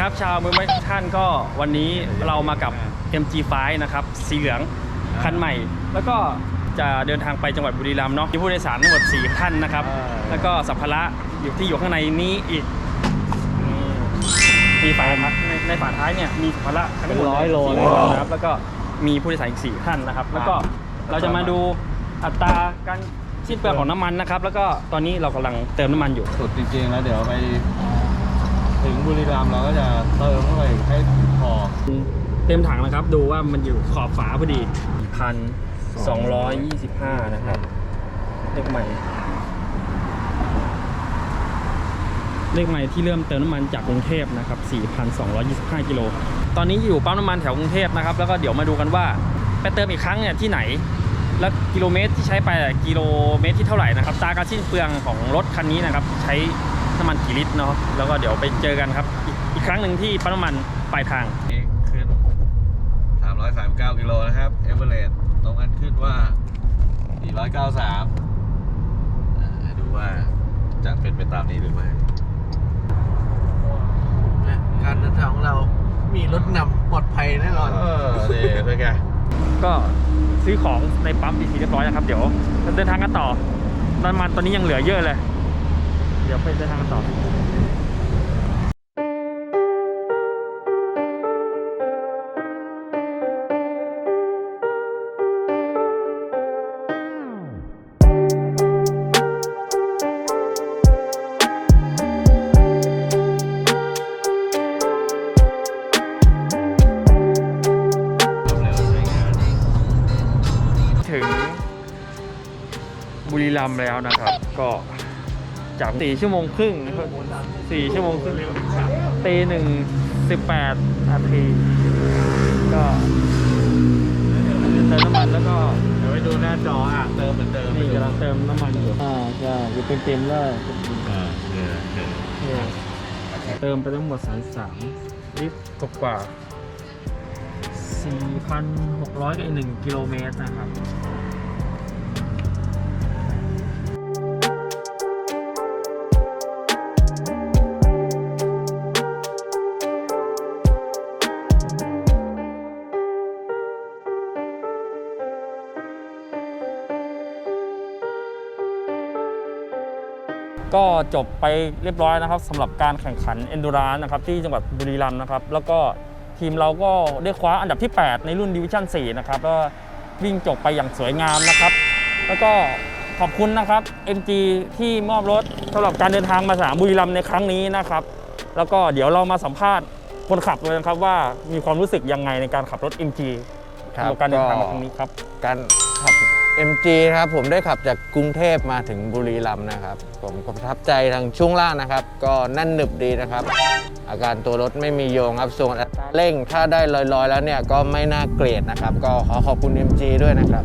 ครับชาวมือไม่ท่านก็วันนี้เรามากับ MG5 นะครับสีเหลืองคันใหม่ แล้วก็จะเดินทางไปจังหวัดบุรีรัมย์เนาะมีผู้โดยสารทั้งหมด4ท่านนะครับอ่าแล้วก็สัมภาระอยู่ที่อยู่ข้างในนี้อีกอืมมีฝาท้ายในในฝาท้ายเนี่ยมีสัมภาระทั้งหมดเป็นร้อยโลสี่เลย นะครับแล้วก็มีผู้โดยสารอีก4ท่านนะครับ แล้วก็เราจะมาดูอัตราการสิ้นเปลืองของน้ำมันนะครับ แล้วก็ตอนนี้เรากำลังเติมน้ำมันอยู่ สุดจริงๆแล้วเดี๋ยวไป ถึงบุรีรัมย์เราก็จะเติมเข้าไปให้ถึงพอเต็มถังนะครับ ดูว่ามันอยู่ขอบฝาพอดีพันสองร้อยยี่สิบห้านะครับเลขใหม่ เลขใหม่ที่เริ่มเติมน้ำมันจากกรุงเทพนะครับ 4,225 กิโล ตอนนี้อยู่ปั๊มน้ำมันแถวกรุงเทพนะครับ แล้วก็เดี๋ยวมาดูกันว่าไปเติมอีกครั้งเนี่ยที่ไหน แล้วกิโลเมตรที่ใช้ไปอะกิโลเมตรที่เท่าไหร่นะครับตราการสิ้นเปลืองของรถคันนี้นะครับ ใช้ น้ำมันกี่ลิตรเนาะแล้วก็เดี๋ยวไปเจอกันครับอีกอีกครั้งหนึ่งที่ปั๊มน้ำมันปลายทางนี่ขึ้น 339 กิโลนะครับ เอเวอเรสต์ตรงกันขึ้นว่า 493อ่าดูว่าจะเป็นไปตามนี้หรือไม่การเดินทางของเรามีรถนำปลอดภัยแน่นอน เออนี่เป็นไงก็ซื้อของในปั๊มดีทีเรียบร้อยนะครับ เดี๋ยวเดินทางกันต่อน้ำมันตอนนี้ยังเหลือเยอะเลยเดี๋ยวไปเดินทางต่อถึงบุรีรัมย์แล้วนะครับ ก็ จากสี่ชั่วโมงครึ่งสี่ชั่วโมงครึ่งตีหนึ่งสิบแปดนาทีก็เติมน้ำมันแล้วก็เดี๋ยวไปดูหน้าจออะเติมเหมือนเดิมนี่กำลังเติมน้ำมันอยู่อ่าใช่อยู่เต็มๆเลยอ่าเดี๋ยวเดี๋ยวเติมไปทั้งหมด33ลิตรกว่า4,600กับอีก1กิโลเมตรนะครับ ก็จบไปเรียบร้อยนะครับสำหรับการแข่งขัน Endurance นะครับที่จังหวัดบุรีรัมย์นะครับแล้วก็ทีมเราก็ได้คว้าอันดับที่ 8 ในรุ่นดิวิชั่น4นะครับก็วิ่งจบไปอย่างสวยงามนะครับ แล้วก็ขอบคุณนะครับ MG ที่มอบรถสำหรับการเดินทางมาสนามบุรีรัมย์ในครั้งนี้นะครับแล้วก็เดี๋ยวเรามาสัมภาษณ์คนขับเลยนะครับว่ามีความรู้สึกยังไงในการขับรถ MG สำหรับการเดินทางมาครั้งนี้ครับ การขับ MG นะครับผมได้ขับจากกรุงเทพมาถึงบุรีรัมย์นะครับ ผมประทับใจทางช่วงล่างนะครับ ก็แน่นหนึบดีนะครับ อาการตัวรถไม่มีโยงครับส่วนอัตราเร่งถ้าได้ลอยๆ แล้วเนี่ยก็ไม่น่าเกลียดนะครับ ก็ขอขอบคุณ MG ด้วยนะครับ